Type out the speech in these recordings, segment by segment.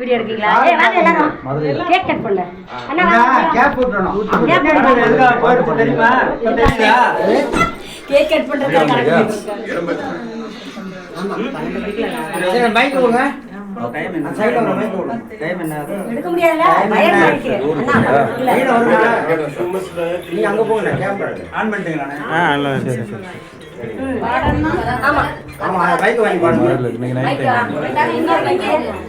Video எடுக்கீங்களா? ஏய் வாங்க எல்லாரும். கேக் கட் பண்ணல அண்ணா. கேப் விட்டுறணும் கேக் கட் பண்ணல. எதுக்காக போயிடுச்சு தெரியுமா? தெரியுங்களா கேக் கட் பண்றதுக்கு கணக்கு சரி மைக் கொடுங்க சைடுல ஒரு மைக் கொடுங்க டைம் என்ன எடுக்க முடியாதுல வயசு இருக்கு. அண்ணா இல்ல. கையில வருங்க நீ அங்க போங்க கேமரா ஆன் பண்ணிட்டீங்களா? ஆ இல்லை சரி சரி ஆமா ஆமா மைக் வாங்கி பாருங்க இன்னைக்கு night time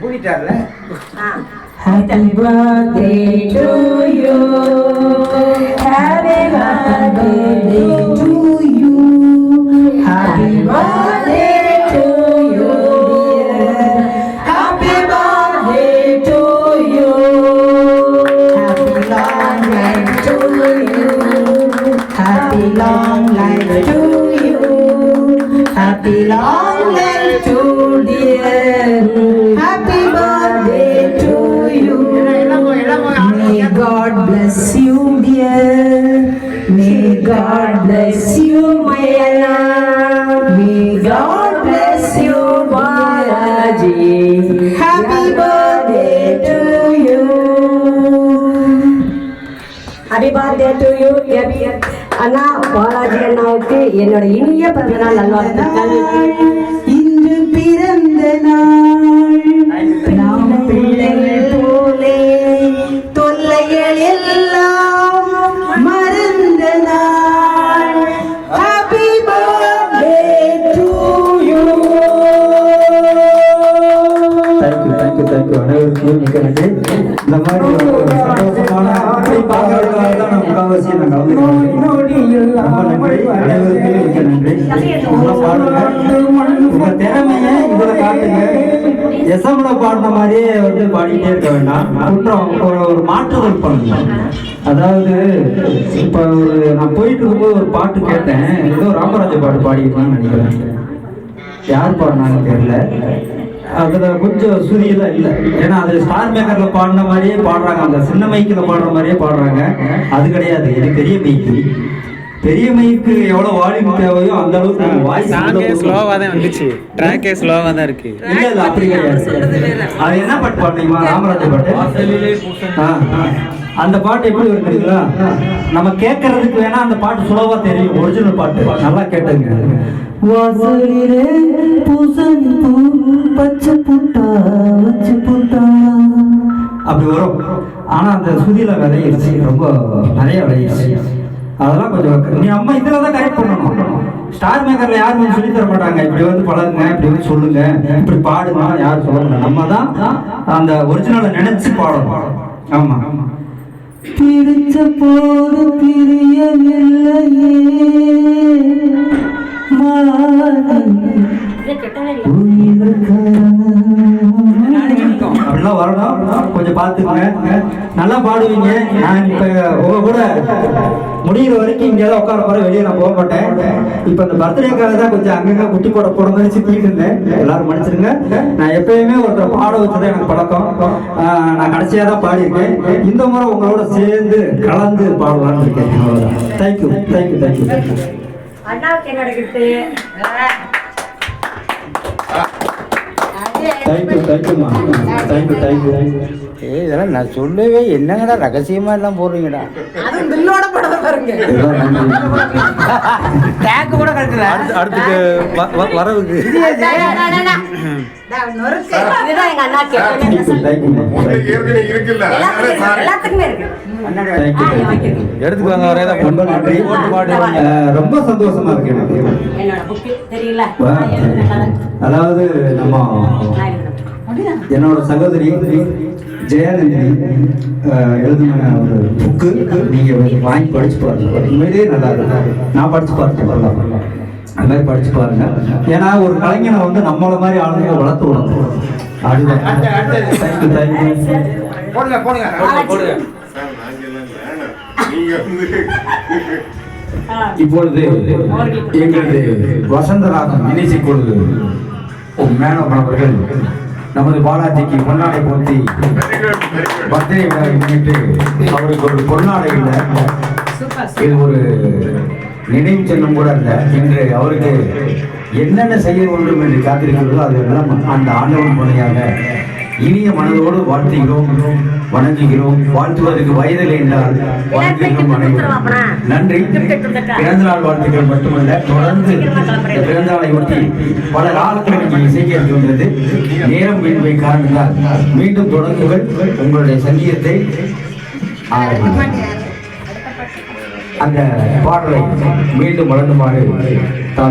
மூடிட்டார்ல Happy birthday to you. Happy birthday to you. Bless you, Balaji. Happy birthday to you. Happy birthday to you, Happy அண்ணா பாலாஜி அண்ணாவுக்கு என்னோட இனிய பிறந்தநாள் நல்வாழ்த்துக்கள் இன்று பிறந்த நாள் தேங்க்யூ அனைவருக்கும் மிக்க நன்றி இந்த மாதிரி சந்தோஷமான அப்படி தான் நான் கலந்துக்கிறேன் ரொம்ப நன்றி. அனைவருக்கும் நன்றி. நல்லா பாடுங்க உங்க இதுல காட்டுங்க. எஸ்எம்ல பாடின மாதிரியே வந்து பாடிட்டே இருக்க வேண்டாம். குற்றம் ஒரு ஒரு மாற்றுதல் பண்ணுங்க அதாவது இப்போ ஒரு நான் போயிட்டு இருக்கும்போது ஒரு பாட்டு கேட்டேன். ஏதோ ராமராஜ பாட்டு பாடிக்கலாம்னு நினைக்கிறேன். யார் பாடினாலும் தெரியல. அதுல கொஞ்சம் சுதியெல்லாம் இல்லை. ஏன்னா அது ஸ்டார் மேக்கர்ல பாடின மாதிரியே பாடுறாங்க. அந்த சின்ன மைக்கில் பாடுற மாதிரியே பாடுறாங்க. அது கிடையாது. இது பெரிய மைக்கு பெரிய மைக்கு எவ்வளவு வால்யூம் தேவையோ அந்த அளவுக்கு நம்ம வாய்ஸ் சாங்கே ஸ்லோவாக தான் வந்துச்சு. ட்ராக்கே ஸ்லோவாக தான் இருக்கு. இல்ல இல்ல அப்படி கிடையாது. அது என்ன பாட்டு பாடுறீங்களா ராமராஜ பாட்டு. அந்த பாட்டு எப்படி தெரியுங்களா? நம்ம கேட்கறதுக்கு வேணா அந்த பாட்டு சுலபா தெரியும். ஒரிஜினல் பாட்டு. நல்லா கேட்டுங்க. வாசலிலே பூசணி பூ பச்சை புட்டா வச்சு புட்டா. அப்படி வரும். ஆனா அந்த சுதியில விளையிடுச்சு ரொம்ப நிறைய விளையிடுச்சு அதெல்லாம் கொஞ்சம் நீ அம்மா இதுல தான் கரெக்ட் பண்ணணும். ஸ்டார் மேக்கர்ல யாரும் சொல்லி தர மாட்டாங்க. இப்படி வந்து பழகுங்க இப்படி வந்து சொல்லுங்க. இப்படி பாடுங்க யாரும் சொல்ல மாட்டாங்க. நம்ம தான் அந்த ஒரிஜினலை நினைச்சு பாடணும். ஆமா. பிரிச்ச போது பிரியவில்லையே அப்படிலாம் வரணும். கொஞ்சம் பார்த்துக்கோங்க. நல்லா பாடுவீங்க. நான் இப்போ உங்க கூட முடிகிற வரைக்கும் இங்கே தான் உட்கார போகிற வெளியே நான் போக மாட்டேன். இப்போ இந்த பர்த்டேக்காக தான் கொஞ்சம் அங்கங்கே குட்டி போட போட மாதிரி சுற்றிட்டு இருந்தேன். எல்லாரும் மன்னிச்சிருங்க. நான் எப்பயுமே ஒருத்தர் பாட வச்சதான் எனக்கு பழக்கம். நான் கடைசியாக தான் பாடியிருக்கேன். இந்த முறை உங்களோட சேர்ந்து கலந்து பாடலான்னு இருக்கேன். அவ்வளவுதான். தேங்க்யூ தேங்க்யூ தேங்க்யூ தேங்க்யூ அண்ணாவுக்கு என்ன நடக்குது? தேங்க்யூ தேங்க்யூமா தேங்க்யூ தேங்க்யூ ஏய் இதெல்லாம் நான் சொல்லவே என்னங்கடா ரகசியமா எல்லாம் போடுறீங்கடா? அதுவும் பில்லோட படம் பாருங்க. டேக் கூட கட்டுல வ- வரவுக்கு. வரே தான் ரொம்ப நன்றி. ரொம்ப சந்தோஷமா இருக்கு எனக்கு. அதாவது நம்ம என்னோட சகோதரி ஜெயானந்தினி அஹ், எழுதின ஒரு புக்கு. நீங்க வாங்கி படிச்சு பாருங்க. உண்மையிலேயே நல்லா இருக்கு. நான் படிச்சு பார்த்தேன் நல்லா அது மாதிரி படிச்சு பாருங்க. ஏன்னா ஒரு கலைஞனை வந்து நம்மள மாதிரி ஆளுங்க வளர்த்து விடணும். இப்பொழுது எங்களது வசந்தராகம் இணைச்சி கொள்வது மேனவன் அவர்கள் நமது பாலாஜிக்கு பொன்னாடை போத்தி பர்த்டே விழாவை முன்னிட்டு அவருக்கு ஒரு பொன்னாடை இல்லை. இது ஒரு நினைவு சின்னம் கூட அல்ல இன்று அவருக்கு என்னென்ன செய்ய வேண்டும் என்று காத்திருக்கிறதோ அதெல்லாம் அந்த ஆண்டவன் துணையாக இனிய மனதோடு வாழ்த்துகிறோம் வணங்குகிறோம். வாழ்த்துவதற்கு வயதில் என்றால் வாழ்த்துகிறோம் அனைவரும் நன்றி. பிறந்த நாள் வாழ்த்துக்கள் மட்டுமல்ல தொடர்ந்து பிறந்த நாளை ஒட்டி பல காலத்தில் இங்கே வந்தது. நேரம் வேண்டுமை காரணத்தால் மீண்டும் தொடங்குங்கள். உங்களுடைய சங்கீதத்தை அந்த பாடலை மீண்டும் வழங்குமாறு தான்